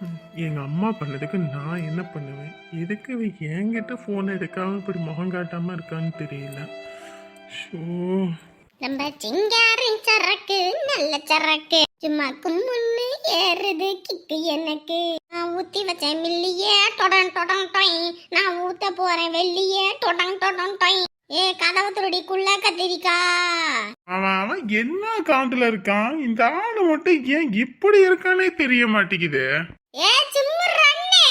ம், எங்க அம்மா பண்ணதுக்கு நான் என்ன பண்ணுவேன்? எதுக்கு இவ என்கிட்ட ஃபோன் எடுக்காம இப்படி முகம் காட்டாம இருக்கான்னு தெரியல. ஷோ. நம்ம சிங்காரி சரக்கு நல்ல சரக்கு. சும்மா கும்முன்னு ஏறுது கிக்கு எனக்கு. நான் ஊத்தி வச்சேன் மில்லியே தொடன் தொடன் டொய். நான் ஊத்த போறேன் வெள்ளியே தொடன் தொடன் டொய். ஏ கதவு திருடிக்குள்ள கத்திரிக்கா. அவன் அவன் என்ன அக்கௌண்ட்ல இருக்கான்? இந்த ஆளு மட்டும் ஏன் இப்படி இருக்கானே தெரிய மாட்டேங்குது. ஏ சும்மு ரண்ணே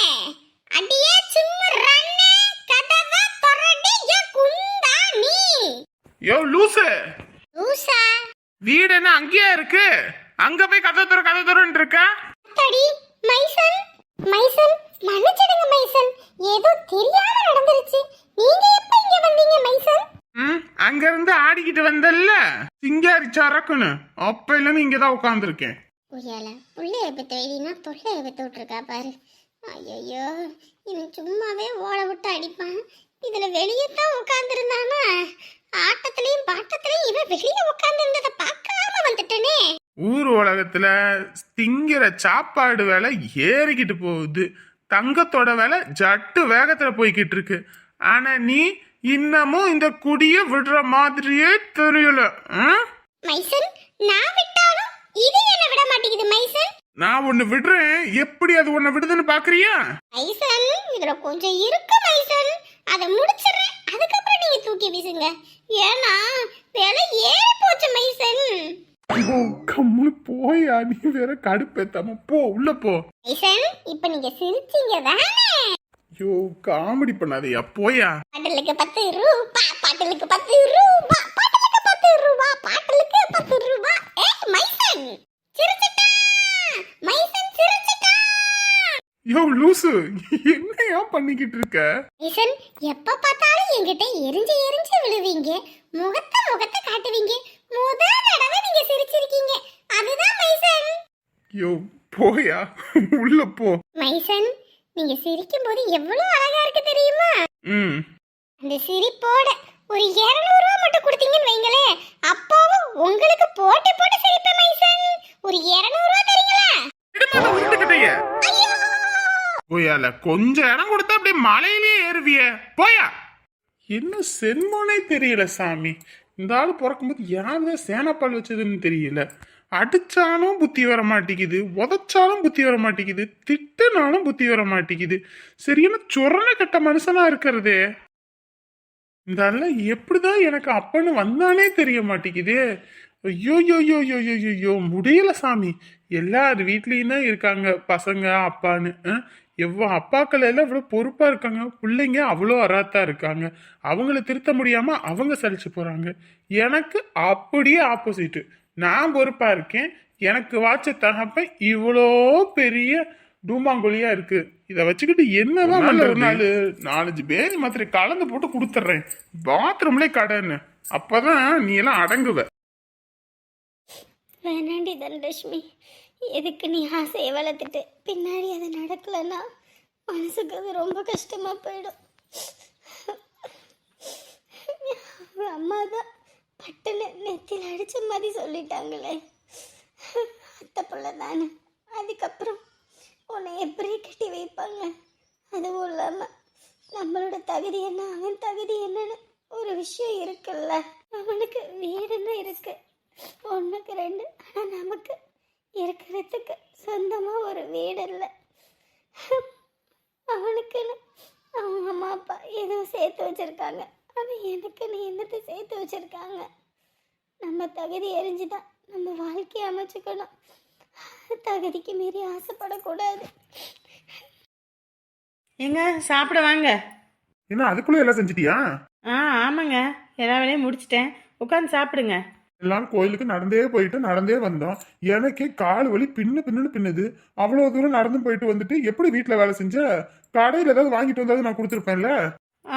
அடியே சும்மு ரண்ணே கதவை தொடடி ஏ குந்தா நீ. யோ லூசு. லூசா? வீடு என்ன அங்கேயா இருக்கு? அங்க போய் கதை தர கதை தரன்னு இருக்க? அத்தாடி மைசன். மைசன் மன்னிச்சிடுங்க மைசன். ஏதோ தெரியாம நடந்துருச்சு. நீங்க எப்ப இங்க வந்தீங்க மைசன்? ம் அங்க இருந்து ஆடிக்கிட்டு வந்தல்ல. சிங்காரி சரக்குன்னு அப்ப இல்லன்னு இங்கதான் உட்காந்துருக்கேன் புரியல. புள்ளைய பத்த எழுதினா தொல்லைய பத்த விட்டுருக்கா பாரு. ஐயோ இவன் சும்மாவே ஓட விட்டு அடிப்பான். இதுல வெளியே தான் உட்காந்துருந்தானா ஆட்டத்திலையும் பாட்டத்திலையும் இவன் வெளியே உட்காந்துருந்ததை பார்க்காம வந்துட்டனே. ஊர் உலகத்துல திங்கிற சாப்பாடு விலை ஏறிக்கிட்டு போகுது. தங்கத்தோட விலை ஜட்டு வேகத்துல போய்கிட்டு இருக்கு. ஆனா நீ இன்னமும் இந்த குடிய விடுற மாதிரியே தெரியல? மைசன் நான் விட்டாலும் இது என்ன நான் ஒன்னு விடுறேன். எப்படி அது உன்னை விடுதுன்னு பாக்குறியா? மைசன் இதுல கொஞ்சம் இருக்கு மைசன். அதை முடிச்சிடுறேன். அதுக்கப்புறம் நீங்க தூக்கி வீசுங்க. ஏன்னா விலை ஏறி போச்சு மைசன். ஐயோ கம்முனு போயா. நீ வேற கடுப்பேத்தாம போ உள்ள போ. மைசன் இப்ப நீங்க சிரிச்சீங்க தானே? ஐயோ காமெடி பண்ணாதயா போயா. பாட்டலுக்கு பத்து ரூபா பாட்டலுக்கு பத்து ரூபா பாட்டலுக்கு பத்து ரூபா பாட்டலுக்கு பத்து ரூபா. ஏ மைசன் சிரிச்சிட்டா மைசன் சிரிச்சிட்டா யோ லூசு. என்னையா பண்ணிக்கிட்டு இருக்க? எப்ப பார்த்தாலும் என்கிட்ட எரிஞ்சு எரிஞ்சு விழுவீங்க. முகத்தை முகத்தை காட்டுவீங்க. முதல் தடவை நீங்க சிரிச்சிருக்கீங்க. அதுதான் மைசன். யோ போயா? உள்ள போ. மைசன் நீங்க சிரிக்கும் போது எவ்வளவு அழகா இருக்கு தெரியுமா? ம். அந்த சிரிப்போட ஒரு 200 ரூபா மட்டும் கொடுத்தீங்கன்னு வைங்களே அப்போவும் உங்களுக்கு போட்டு போட்டு சிரிப்பேன் மைசன். ஒரு 200 ரூபா ஐயோ போயால கொஞ்சம் இடம் கொடுத்தா அப்படியே மலையிலேயே ஏறுவிய. போயா. என்ன சென்மோனே தெரியல சாமி. இந்த ஆள் பிறக்கும்போது யாருதான் சேனப்பால் வச்சதுன்னு தெரியல. அடிச்சாலும் புத்தி வர மாட்டேங்குது உதச்சாலும் புத்தி வர மாட்டேங்குது திட்டுனாலும் புத்தி வர மாட்டேங்குது. சரியான சொரண கட்ட மனுஷனா இருக்கிறதே. இந்த ஆள் எப்படிதான் எனக்கு அப்பன்னு வந்தானே தெரிய மாட்டேங்குது. ஐயோ யோ யோ யோ யோ யோ யோ முடியல சாமி. எல்லார் வீட்லேயும் தான் இருக்காங்க பசங்க அப்பான்னு எவ்வளோ அப்பாக்கள் எல்லாம் இவ்வளோ பொறுப்பாக இருக்காங்க. பிள்ளைங்க அவ்வளோ அராத்தா இருக்காங்க. அவங்கள திருத்த முடியாமல் அவங்க சலிச்சு போகிறாங்க எனக்கு அப்படியே ஆப்போசிட்டு நான் பொறுப்பாக இருக்கேன். எனக்கு வாட்ச தகப்ப இவ்வளோ பெரிய டூமாங்குழியா இருக்கு. இதை வச்சுக்கிட்டு என்னதான் பண்றது? ஒரு நாள் நாலஞ்சு பேர் மாத்திரை கலந்து போட்டு கொடுத்துட்றேன் பாத்ரூம்லேயே கடைன்னு. அப்பதான் நீ எல்லாம் அடங்குவ. வேணாண்டி தனலட்சுமி. எதுக்கு நீ ஆசையை வளர்த்துட்டு? பின்னாடி அது நடக்கலன்னா மனசுக்கு அது ரொம்ப கஷ்டமாக போயிடும். அம்மா தான் பட்டுன்னு நெத்தியில் அடித்த மாதிரி சொல்லிட்டாங்களே. அத்தை பிள்ளை தானே. அதுக்கப்புறம் உன்னை எப்படி கட்டி வைப்பாங்க? அதுவும் இல்லாமல் நம்மளோட தகுதி என்ன? அவன் தகுதி என்னன்னு ஒரு விஷயம் இருக்குல்ல. அவனுக்கு வீடுன்னு இருக்கு? ஒன்றுக்கு ரெண்டு ஆனால் நமக்கு இருக்கிறதுக்கு சொந்தமாக ஒரு வீடு இல்லை அவனுக்குன்னு அவங்க அம்மா அப்பா ஏதோ சேர்த்து வச்சிருக்காங்க. ஆனால் எனக்குன்னு என்னத்தை சேர்த்து வச்சிருக்காங்க? நம்ம தகுதி எரிஞ்சுதான். நம்ம வாழ்க்கையை அமைச்சுக்கணும். தகுதிக்கு மீறி ஆசைப்படக்கூடாது. ஏங்க சாப்பிட வாங்க. என்ன அதுக்குள்ள எல்லாம் செஞ்சிட்டியா? ஆ ஆமாங்க. எல்லா வேலையும் முடிச்சிட்டேன். உட்காந்து சாப்பிடுங்க. எல்லாரும் கோயிலுக்கு நடந்தே போயிட்டு நடந்தே வந்தோம். எனக்கே கால் வலி பின்னு பின்னுன்னு பின்னுது. அவ்வளோ தூரம் நடந்து போயிட்டு வந்துட்டு எப்படி வீட்டில் வேலை செஞ்ச? கடையில் ஏதாவது வாங்கிட்டு வந்தாலும் நான் கொடுத்துருப்பேன்ல?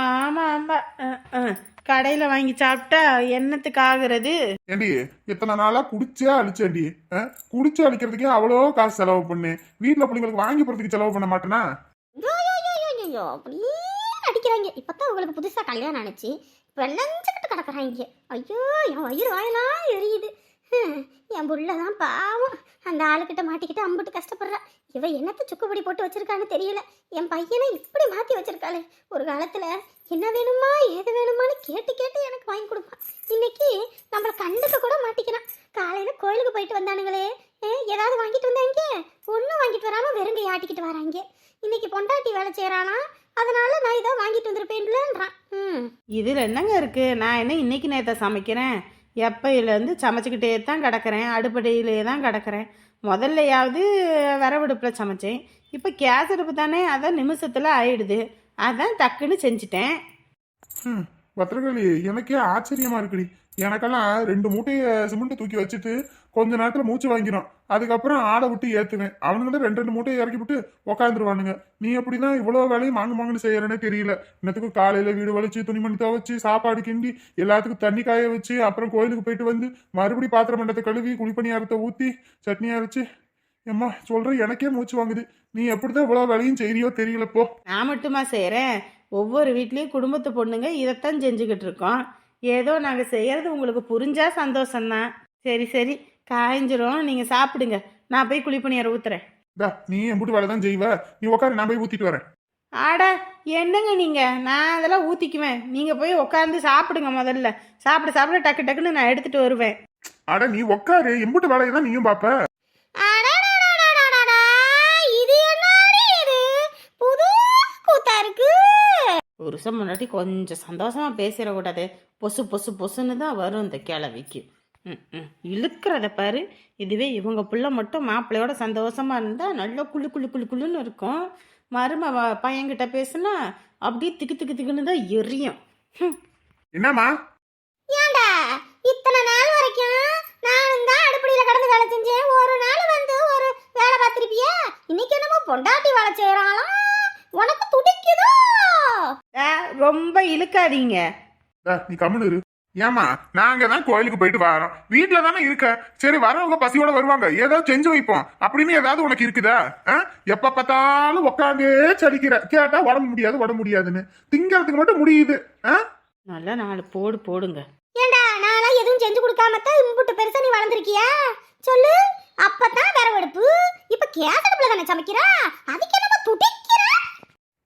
ஆமாம் ஆமாம் கடையில் வாங்கி சாப்பிட்டா என்னத்துக்கு ஆகுறது? ஏண்டி இத்தனை நாளா குடிச்சே அழிச்சேண்டி ஆ? குடிச்சு அழிக்கிறதுக்கே அவ்வளோ காசு செலவு பண்ணேன் வீட்டில் பிள்ளைங்களுக்கு வாங்கி போகிறதுக்கு செலவு பண்ண மாட்டேனா? அப்படியே அடிக்கிறாங்க இப்பதான் உங்களுக்கு புதுசா கல்யாணம் ஆனிச்சு. இப்போ கிடக்குறாங்க ஐயோ என் வயிறு வாயெல்லாம் எரியுது. என் புள்ள தான் பாவம். அந்த ஆளுக்கிட்ட மாட்டிக்கிட்டு அம்புட்டு கஷ்டப்படுறா. இவ என்னத்த சுக்குப்படி போட்டு வச்சிருக்கான்னு தெரியல. என் பையனை இப்படி மாற்றி வச்சிருக்காளே. ஒரு காலத்தில் என்ன வேணுமா ஏது வேணுமான்னு கேட்டு கேட்டு எனக்கு வாங்கி கொடுப்பான் இன்னைக்கு நம்மளை கண்டுக்க கூட மாட்டிக்கிறான். காலையில் கோயிலுக்கு போயிட்டு வந்தானுங்களே. ஏ, ஏதாவது வாங்கிட்டு வந்தாங்க ஒன்றும் வாங்கிட்டு வராமல் வெறுங்க ஆட்டிக்கிட்டு வராங்க. இன்னைக்கு பொண்டாட்டி வேலை செய்கிறானா அதனால நான் இதை வாங்கிட்டு வந்திருப்பேன்லன்றான். ம். இதில் என்னங்க இருக்குது நான் என்ன இன்னைக்கு நேற்று சமைக்கிறேன்? எப்பையிலேருந்து சமைச்சிக்கிட்டே தான் கிடக்கிறேன். அடுப்படியிலே தான் கிடக்கிறேன். முதல்லையாவது விறவடுப்பில் சமைச்சேன். இப்போ கேஸ் அடுப்பு தானே? அதான் நிமிஷத்தில் ஆயிடுது. அதான் டக்குன்னு செஞ்சுட்டேன். ஹம், பத்திரகாளி எனக்கே ஆச்சரியமா இருக்குடி. எனக்கெல்லாம் ரெண்டு மூட்டையை சிமெண்ட் தூக்கி வச்சுட்டு கொஞ்ச நேரத்துல மூச்சு வாங்கிடும். அதுக்கப்புறம் ஆளை விட்டு ஏத்துவேன். அவனுங்க ரெண்டு ரெண்டு மூட்டையை இறக்கி விட்டு உக்காந்துருவானுங்க. நீ எப்படிதான் இவ்வளவு வேலையும் மாங்கு மாங்குன்னு செய்யறேனே தெரியல. இன்னத்துக்கு காலையில வீடு வலிச்சு துணிமணி துவைச்சு சாப்பாடு கிண்டி எல்லாத்துக்கும் தண்ணி காய வச்சு அப்புறம் கோயிலுக்கு போயிட்டு வந்து மறுபடியும் பாத்திரம் மண்டத்தை கழுவி குழிப்பணியாரத்தை ஊத்தி சட்னி அரைச்சு. எம்மா சொல்ற எனக்கே மூச்சு வாங்குது. நீ எப்படிதான் இவ்வளவு வேலையும் செய்றியோ தெரியலப்போ நான் மட்டுமா செய்கிறேன் ஒவ்வொரு வீட்லேயும் குடும்பத்து பொண்ணுங்க இதைத்தான் செஞ்சுக்கிட்டு இருக்கோம். ஏதோ நாங்கள் செய்கிறது உங்களுக்கு புரிஞ்சா சந்தோஷம்தான். சரி சரி. காய்ஞ்சிரும். நீங்கள் சாப்பிடுங்க. நான் போய் குழிப்பணியார ஊத்துறேன். டா நீ என் வீட்டு வேலை தான் செய்வ. நீ உட்காரு நான் போய் ஊத்திட்டு வரேன். ஆட என்னங்க நீங்கள் நான் அதெல்லாம் ஊற்றிக்குவேன் நீங்கள் போய் உட்காந்து சாப்பிடுங்க முதல்ல. சாப்பிட சாப்பிட டக்கு டக்குன்னு நான் எடுத்துகிட்டு வருவேன். அட நீ உட்காரு எம்புட்டு வேலையை தான் நீயும் பாப்ப அடடடடடடடா, இது என்னடி இது புது கூத்தா இருக்கு புருஷன் முன்னாடி கொஞ்சம் சந்தோஷமாக பேசிடக்கூடாது பொசு பொசு பொசுன்னு தான் வரும் இந்த கிழவிக்கு ம் ம். இழுக்கிறத பாரு. இதுவே இவங்க புள்ள மட்டும் மாப்பிள்ளையோட சந்தோஷமாக இருந்தால் நல்லா குளு குளு குளு குளுன்னு இருக்கும். மரும பையன்கிட்ட பேசுனா அப்படியே திக்கு திக்கு திக்குன்னு தான் எரியும். என்னம்மா? ஏண்டா? இத்தனை நாள் வரைக்கும் நானும் தான் அடுப்படியில கடந்து வேலை செஞ்சேன். ஒரு நாள் வந்து ஒரு வேலை பார்த்திருப்பியா. இன்னைக்கு என்னமோ பொண்டாட்டி வேலை செய்யறாளாம். உனக்கு துடிக்குதோ? ரொம்ப இழுக்காதீங்க. நீ கம்முனு இரு. ஏமா நாங்க தான் கோயிலுக்கு போயிட்டு வரோம். வீட்டுல தானே இருக்க. சரி வரவங்க பசியோட வருவாங்க. ஏதாவது செஞ்சு வைப்போம். அப்படின்னு ஏதாவது உனக்கு இருக்குதா? ஆ? எப்ப பார்த்தாலும் உட்காந்தே சலிக்கிற. கேட்டா உடம்பு முடியாது உடம்பு முடியாதுன்னு. திங்கிறதுக்கு மட்டும் முடியுது. ஆ? நல்லா நாலு போடு போடுங்க. ஏண்டா நான்லாம் எதுவும் செஞ்சு கொடுக்காம தான் இம்புட்டு பெருசா நீ வளர்ந்துருக்கியா? சொல்லு. அப்பதான் விறவெடுப்பு இப்ப கேஸ் அடுப்புல தானே சமைக்கிறா? அதுக்கு என்னமோ துடிக்கிற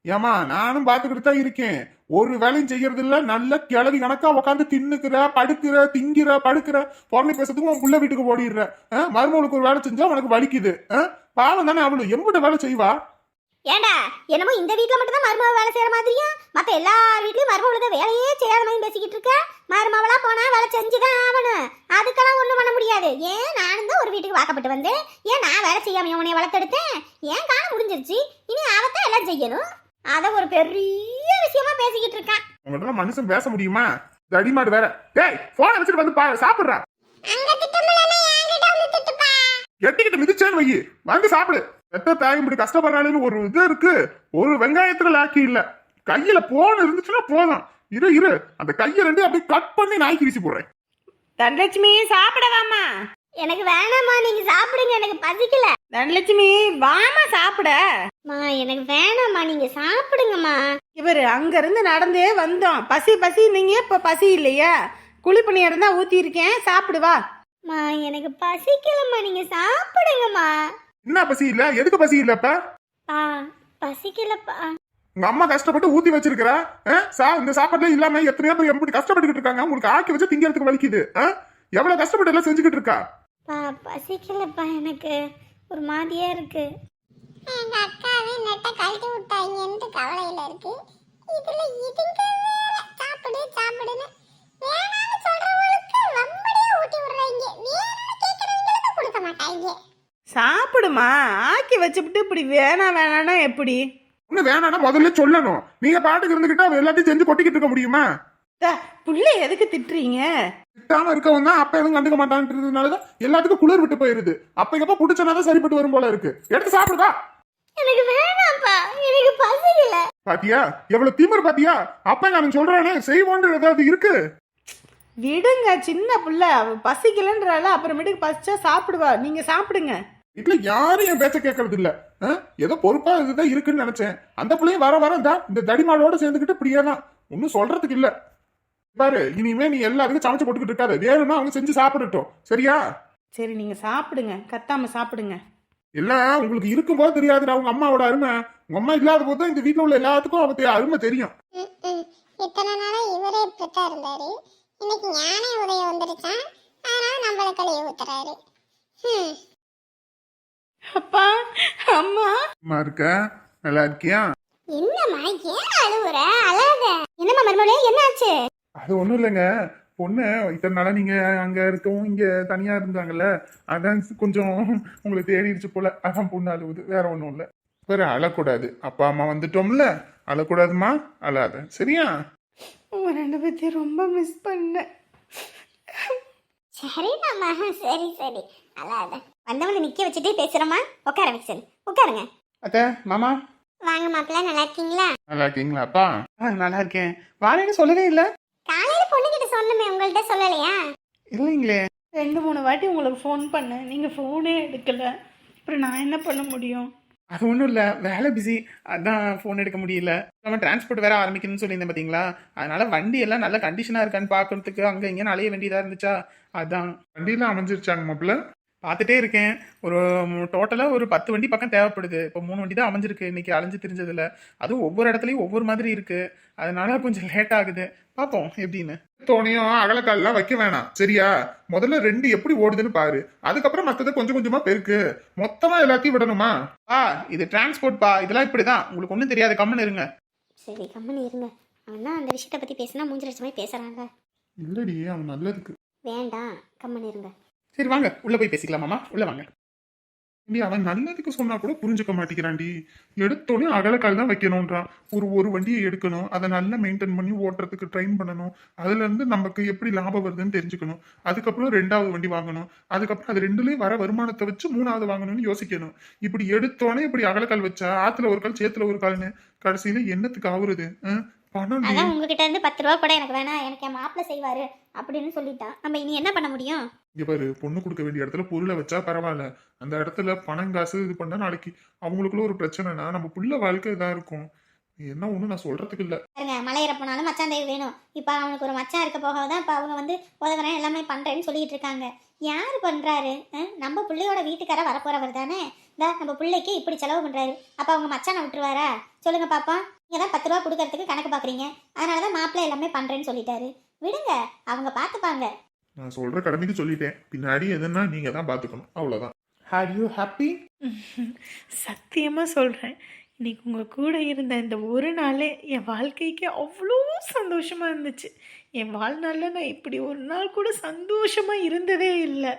ஏமா நானும் பார்த்துக்கிட்டு தான் இருக்கேன். ஒரு வேலையும் செய்யறது இல்ல நல்ல கிளவி கணக்கா உட்காந்து தின்னுக்கிற படுக்கிற திங்கிற படுக்கிற பொருளை பேசுறதுக்கு உன் புள்ள வீட்டுக்கு ஓடிடுற. ஆ? மருமகளுக்கு ஒரு வேலை செஞ்சா உனக்கு வலிக்குது. ஆ? பாவம் தானே அவளு. எம்பிட்ட வேலை செய்வா? ஏண்டா என்னமோ இந்த வீட்ல மட்டும் தான் மருமக வேலை செய்யற மாதிரியா? மத்த எல்லா வீட்லயும் மருமகளுக்கு வேலையே செய்யாத மாதிரி பேசிக்கிட்டு இருக்க? மருமவளா போனா வேலை செஞ்சுதான் ஆகணும். அதுக்கெல்லாம் ஒண்ணும் பண்ண முடியாது. ஏன் நானும் தான் ஒரு வீட்டுக்கு வாக்கப்பட்டு வந்தேன்? ஏன் நான் வேலை செய்யாம உனைய வளர்த்தெடுத்தேன்? ஏன் காலம் முடிஞ்சிருச்சு? இனி அவத்தான் எல்லாம் செய்யணும். அத ஒரு பெரிய விஷயமா பேசிக்கிட்டு இருக்கான். உங்கள்ட்ட மனுஷன் பேச முடியுமா? தடிமாடு வேற. டேய் போன வச்சுட்டு வந்து பா சாப்பிடுறா. அங்க திட்டமில்லைன்னா என்கிட்ட வந்து திட்டுப்பா. எட்டிக்கிட்டு மிதிச்சேன்னு வை வந்து சாப்பிடு. எத்த தாய் இப்படி கஷ்டப்படுறாளுன்னு ஒரு இது இருக்கு. ஒரு வெங்காயத்துல லாக்கி இல்ல. கையில போன் இருந்துச்சுன்னா போதும். இரு இரு. அந்த கையை ரெண்டு அப்படியே கட் பண்ணி நாய்க்கு வீசி போடுறேன். தனலட்சுமி சாப்பிடவாமா எனக்கு வேணாம்மா நீங்க சாப்பிடுங்க எனக்கு பசிக்கல. தனலட்சுமி வாமா சாப்பிட. மா எனக்கு வேணாம்மா நீங்க சாப்பிடுங்கம்மா. இவர் அங்கேருந்து நடந்தே வந்தோம். பசி பசி நீங்கள் இப்போ பசி இல்லையா? குழிப்பணியாரம் தான் ஊற்றிருக்கேன் சாப்பிடு வா. மா எனக்கு பசிக்கலம்மா நீங்க சாப்பிடுங்கம்மா. என்ன பசி இல்ல? எதுக்கு பசி இல்ல இப்ப? பா பசிக்கலப்பா. உங்க அம்மா கஷ்டப்பட்டு ஊத்தி வச்சிருக்கிறா ஆ? சா இந்த சாப்பாடுல இல்லாம எத்தனையோ பேர் எப்படி கஷ்டப்பட்டுக்கிட்டு இருக்காங்க. உங்களுக்கு ஆக்கி வச்சு திங்கிறதுக்கு வலிக்குது ஆ? எவ்வளவு கஷ்டப்பட்டு எல்லாம் செஞ்சுக்கிட்டு இருக்கா? பா பசிக்கலப்பா எனக்கு. ஒரு மாதிரியா இருக்கு. எங்க அக்காவே நெட்ட கழட்டி விட்டாங்கன்ட்டு கவலையில இருக்கு? இதுல இதுங்க வேற. சாப்பிடு சாப்பிடுன்னு. வேணாம்னு சொல்றவங்களுக்கு வம்படியா ஊட்டி விடுறாங்க. வேணும்னு கேட்கறவங்களுக்கு கொடுக்க மாட்டாங்க. சாப்பிடுமா. ஆக்கி வச்சுப்புட்டு இப்படி வேணாம் வேணான்னா எப்படி? ஒண்ணு வேணாம்னா முதல்ல சொல்லணும். நீங்க பாட்டுக்கு இருந்துகிட்டு அவ எல்லாத்தையும் செஞ்சு கொட்டிக்கிட்டு இருக்க முடியுமா? புள்ளை எதுக்கு திட்டுறீங்க? திட்டாம இருக்கவன் தான் அப்ப எதுவும் கண்டுக்க மாட்டான்றதுனாலதான் எல்லாத்துக்கும் குளிர் விட்டு போயிருது. அப்ப எப்ப புடிச்சனாதான் சரிப்பட்டு வரும் போல இருக்கு. எடுத்து சாப்பிடுதா எனக்கு வேணாம்ப்பா. எனக்கு பசிக்கல. பாத்தியா? எவ்வளவு திமிர் பாத்தியா? அப்ப நான் சொல்றேனே செய்வோன்ற ஏதாவது இருக்கு? விடுங்க சின்ன புள்ள. அவ பசிக்கலன்றால அப்புறமேட்டுக்கு பசிச்சா சாப்பிடுவா. நீங்க சாப்பிடுங்க. வீட்டுல யாரும் என் பேச்ச கேட்கறது இல்ல ஆ? ஏதோ பொறுப்பா இதுதான் இருக்குன்னு நினைச்சேன். அந்த பிள்ளையும் வர வர தான் இந்த தடிமாடோட சேர்ந்துக்கிட்டு இப்படியே தான் ஒன்னும் சொல்றதுக்கு இல்ல. பாரு இனிமே நீ எல்லாத்துக்கும் சமைச்சு போட்டுக்கிட்டு இருக்காத. வேணும்னா அவங்க செஞ்சு சாப்பிடட்டும். சரியா? சரி நீங்கள் சாப்பிடுங்க. கத்தாம சாப்பிடுங்க. இல்ல உங்களுக்கு இருக்கும்போது தெரியாதுடா உங்க அம்மாவோட அருமை. உங்க அம்மா இல்லாத போது இந்த வீட்டுல உள்ள எல்லாத்துக்கும் அவ அருமை தெரியும். இத்தனை நாளா இவரே இப்படித்தான் இருந்தாரு. இன்னைக்கு ஞானே உதயம் வந்துருச்சான் அதனால நம்மள கழுவி ஊத்துறாரு. அப்பா அம்மா. அம்மா இருக்க? நல்லா இருக்கியா? என்னம்மா ஏன் அழுவுற? அழாத. என்னம்மா மருமகளே என்னாச்சு? அது ஒண்ணும் இல்லைங்க. பொண்ணு இத்தனை நாளா நீங்க அங்க இருக்கவும் இங்க தனியா இருந்தாங்கல்ல அதான் கொஞ்சம் உங்களுக்கு தேடிடுச்சு போல. அதான் பொண்ணு அழுவுது. வேற ஒண்ணும் இல்ல. வேற அழக்கூடாது. அப்பா அம்மா வந்துட்டோம்ல. அழக்கூடாதுமா? அழாத. சரியா? உங்க ரெண்டு பேர்த்தையும் ரொம்ப மிஸ் பண்ணேன். சரிடாம்மா சரி சரி. அழாத. வந்தவனை நிக்க வச்சுட்டே பேசுறோமா உட்கார விக்சன் உட்காருங்க. அத்த மாமா. வாங்க மாப்பிள்ள. நல்லா இருக்கீங்களா? நல்லா இருக்கீங்களா அப்பா ஆ நல்லா இருக்கேன். வாரேன்னு சொல்லவே இல்லை. காலையில பொண்ணுகிட்ட சொன்னமே உங்கள்ட்ட சொல்லலையா? இல்லைங்களே. ரெண்டு மூணு வாட்டி உங்களுக்கு ஃபோன் பண்ணேன். நீங்கள் ஃபோனே எடுக்கல. அப்புறம் நான் என்ன பண்ண முடியும்? அது ஒன்றும் இல்லை. வேலை பிஸி அதான் ஃபோன் எடுக்க முடியல. நம்ம டிரான்ஸ்போர்ட் வேற ஆரம்பிக்கணும்னு சொல்லியிருந்தேன் பார்த்தீங்களா அதனால வண்டி எல்லாம் நல்ல கண்டிஷனாக இருக்கான்னு பார்க்கறதுக்கு அங்கே இங்கே அலைய வேண்டியதாக இருந்துச்சா? அதான். வண்டியெல்லாம் அமைஞ்சிருச்சாங்க மாப்பிள்ள? பார்த்துட்டே இருக்கேன். ஒரு டோட்டலாக ஒரு பத்து வண்டி பக்கம் தேவைப்படுது. இப்போ மூணு வண்டி தான் அமைஞ்சிருக்கு. இன்னைக்கு அலைஞ்சு தெரிஞ்சதில்ல அதுவும் ஒவ்வொரு இடத்துலையும் ஒவ்வொரு மாதிரி இருக்கு. அதனால கொஞ்சம் லேட் ஆகுது. பார்ப்போம் எப்படின்னு. தோணியும் அகலக்கால்லாம் வைக்க வேணாம். சரியா? முதல்ல ரெண்டு எப்படி ஓடுதுன்னு பாரு. அதுக்கப்புறம் மத்தத கொஞ்சம் கொஞ்சமா பெருக்கு. மொத்தமா எல்லாத்தையும் விடணுமா? பா இது டிரான்ஸ்போர்ட் பா. இதெல்லாம் இப்படிதான். உங்களுக்கு ஒன்றும் தெரியாது. கம்முன்னு இருங்க. சரி கம்மனி இருங்க. அவன் தான் அந்த விஷயத்தை பத்தி பேசினா மூஞ்சி லட்சமே பேசுறாங்க. இல்லடி அவன் நல்லதுக்கு. வேண்டாம். கம்மனி இருங்க. சரி வாங்க. உள்ள போய் பேசிக்கலாமாமா உள்ள வாங்க. நீ அவன் நல்லதுக்கு சொன்னா கூட புரிஞ்சுக்க மாட்டேங்கிறான்டி. எடுத்தோடனே அகலக்கால் தான் வைக்கணும்ன்றான். ஒரு ஒரு வண்டியை எடுக்கணும். அதை நல்லா மெயின்டைன் பண்ணி ஓட்டுறதுக்கு ட்ரெயின் பண்ணணும். அதுல இருந்து நமக்கு எப்படி லாபம் வருதுன்னு தெரிஞ்சுக்கணும். அதுக்கப்புறம் ரெண்டாவது வண்டி வாங்கணும். அதுக்கப்புறம் அது ரெண்டுலயும் வர வருமானத்தை வச்சு மூணாவது வாங்கணும்னு யோசிக்கணும். இப்படி எடுத்தோடனே இப்படி அகலக்கால் வச்சா ஆத்துல ஒரு கால் சேத்துல ஒரு கால்னு கடைசியில என்னத்துக்கு ஆகுறது பணம் அதான் உங்ககிட்ட இருந்து பத்து ரூபா கூட எனக்கு வேணாம். எனக்கு என் மாப்பிள்ள செய்வாரு அப்படின்னு சொல்லிட்டான். நம்ம இனி என்ன பண்ண முடியும்? இங்க பாரு பொண்ணு கொடுக்க வேண்டிய இடத்துல பொருளை வச்சா பரவாயில்ல. அந்த இடத்துல பணம் காசு இது பண்ணா நாளைக்கு அவங்களுக்குள்ள ஒரு பிரச்சனைனா நம்ம புள்ள வாழ்க்கை இதா இருக்கும். என்ன ஒண்ணு நான் சொல்றதுக்கு இல்ல. பாருங்க மலை இறப்பினாலும் மச்சான் தேவை வேணும். இப்போ அவனுக்கு ஒரு மச்சான் இருக்க போக தான் இப்போ அவங்க வந்து உதவுறேன் எல்லாமே பண்ணுறேன்னு சொல்லிட்டு இருக்காங்க. யார் பண்ணுறாரு நம்ம பிள்ளையோட வீட்டுக்கார வரப்போறவர் தானே இந்த நம்ம பிள்ளைக்கு இப்படி செலவு பண்ணுறாரு அப்போ அவங்க மச்சானை விட்டுருவாரா? சொல்லுங்க பாப்பா. நீங்கள் தான் பத்து ரூபா கொடுக்கறதுக்கு கணக்கு பார்க்குறீங்க? அதனால தான் மாப்பிள்ளை எல்லாமே பண்ணுறேன்னு சொல்லிட்டாரு. விடுங்க அவங்க பார்த்துப்பாங்க. நான் சொல்ற கடமைக்கு சொல்லிட்டேன். பின்னாடி எதுன்னா நீங்க தான் பாத்துக்கணும் அவ்வளவுதான். ஆர் யூ ஹாப்பி சத்தியமாக சொல்கிறேன் இன்னைக்கு உங்கள் கூட இருந்த இந்த ஒரு நாளே என் வாழ்க்கைக்கு அவ்வளோ சந்தோஷமாக இருந்துச்சு. என் வாழ்நாளில் நான் இப்படி ஒரு நாள் கூட சந்தோஷமாக இருந்ததே இல்லை.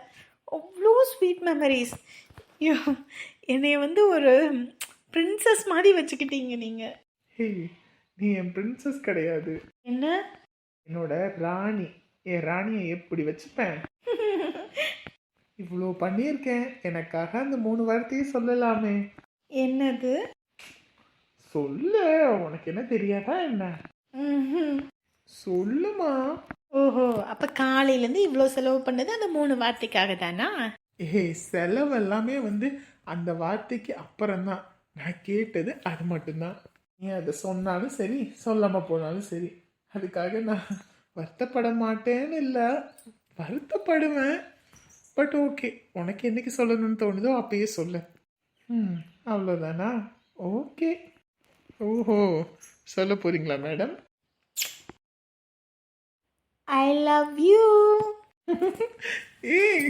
அவ்வளோ ஸ்வீட் மெமரிஸ் ஐயோ என்னைய வந்து ஒரு பிரின்சஸ் மாதிரி வச்சுக்கிட்டீங்க நீங்கள் ஹே நீ என் பிரின்சஸ் கிடையாது. என்ன? என்னோட ராணி. என் ராணியை எப்படி வச்சுப்பேன்? இவ்வளோ பண்ணியிருக்கேன். எனக்காக அந்த மூணு வார்த்தையை சொல்லலாமே. என்னது? சொல்லு. உனக்கு என்ன தெரியாதா என்ன. சொல்லுமா. ஓஹோ அப்போ காலையிலேருந்து இவ்வளோ செலவு பண்ணது அந்த மூணு வார்த்தைக்காக தானா? ஏய் செலவு எல்லாமே வந்து அந்த வார்த்தைக்கு அப்புறம்தான். நான் கேட்டது அது மட்டும்தான். நீ அதை சொன்னாலும் சரி சொல்லாம போனாலும் சரி. அதுக்காக நான் வருத்தப்பட மாட்டேன்னு இல்லை. வருத்தப்படுவேன். பட் ஓகே உனக்கு என்னைக்கு சொல்லணும்னு தோணுதோ அப்பயே சொல்லு. ம் அவ்வளோதானா ஓகே ஓஹோ. சொல்ல போறீங்களா மேடம் ஐ லவ் யூ ஏய்.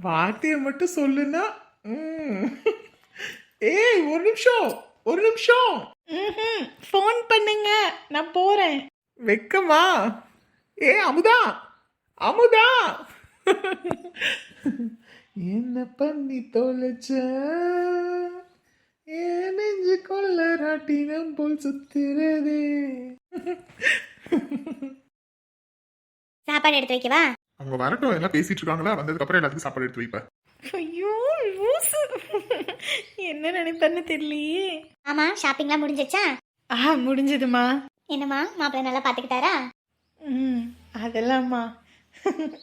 வார்த்தையை மட்டும் சொல்லுனா ம். ஏய் ஒரு நிமிஷம். ஒரு நிமிஷம். ஃபோன் பண்ணுங்க. நான் போகிறேன் வெக்கமா? ஏ அமுதா. அமுதா. என்ன பண்ணி தொலைச்ச? ஏன் நெஞ்சு கொள்ள ராட்டினம் போல் சுத்துறதே. சாப்பாடு எடுத்து வைக்கவா? அவங்க வரட்டும். எல்லாம் பேசிட்டு இருக்காங்களா? வந்ததுக்கு அப்புறம் எல்லாத்துக்கும் சாப்பாடு எடுத்து வைப்பேன். ஐயோ. என்ன நினைப்பேன்னு தெரியலையே. ஆமாம் ஷாப்பிங்லாம் முடிஞ்சிச்சா ஆ முடிஞ்சதுமா என்னம்மா மாப்பிள்ளை நல்லா பார்த்துக்கிட்டாரா ம் அதெல்லாம்மா.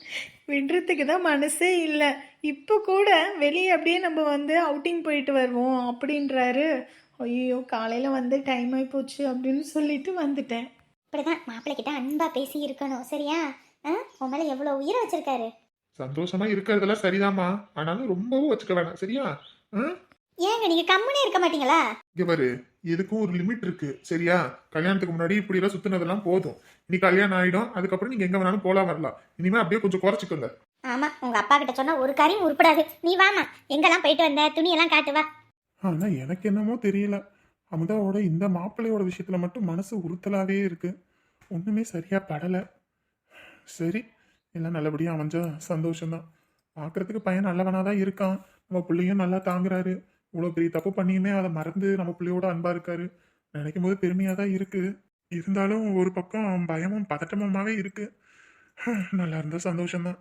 விடுறதுக்கு தான் மனசே இல்லை. இப்போ கூட வெளியே அப்படியே நம்ம வந்து அவுட்டிங் போயிட்டு வருவோம் அப்படின்றாரு. ஐயோ காலையில் வந்து டைம் ஆகி போச்சு அப்படின்னு சொல்லிட்டு வந்துட்டேன். இப்படிதான் மாப்பிள்ளை கிட்ட அன்பா பேசி இருக்கணும் சரியா? உன் மேல எவ்வளவு உயிரை வச்சிருக்காரு? சந்தோஷமா இருக்கிறதெல்லாம் சரிதாம்மா. ஆனாலும் ரொம்பவும் வச்சுக்க வேணாம். சரியா? ஏங்க நீங்க கம்முனே இருக்க மாட்டீங்களா? இங்க பாரு இதுக்கும் ஒரு லிமிட் இருக்கு. சரியா? கல்யாணத்துக்கு முன்னாடி இப்படி எல்லாம் சுத்தினதெல்லாம் போதும். இனி கல்யாணம் ஆயிடும். அதுக்கப்புறம் நீங்க எங்க வேணாலும் போலாம் வரலாம். இனிமே அப்படியே கொஞ்சம் குறைச்சிக்கோங்க. ஆமா உங்க அப்பா கிட்ட சொன்னா ஒரு காரியம் உருப்படாது. நீ வாமா எங்கெல்லாம் போயிட்டு வந்த? துணியெல்லாம் காட்டு வா. ஆனா எனக்கு என்னமோ தெரியல. அமுதாவோட இந்த மாப்பிள்ளையோட விஷயத்துல மட்டும் மனசு உறுத்தலாவே இருக்கு. ஒண்ணுமே சரியா படல. சரி எல்லாம் நல்லபடியாக அமைஞ்சா சந்தோஷம்தான். பார்க்குறதுக்கு பையன் நல்லவனாக தான் இருக்கான். நம்ம பிள்ளையும் நல்லா தாங்குறாரு. இவ்வளோ பெரிய தப்பு பண்ணியுமே அதை மறந்து நம்ம பிள்ளையோட அன்பாக இருக்காரு. நினைக்கும் போது பெருமையாக தான் இருக்குது இருந்தாலும் ஒரு பக்கம் பயமும் பதட்டமுமாகவே இருக்குது நல்லா இருந்தால் சந்தோஷம்தான்.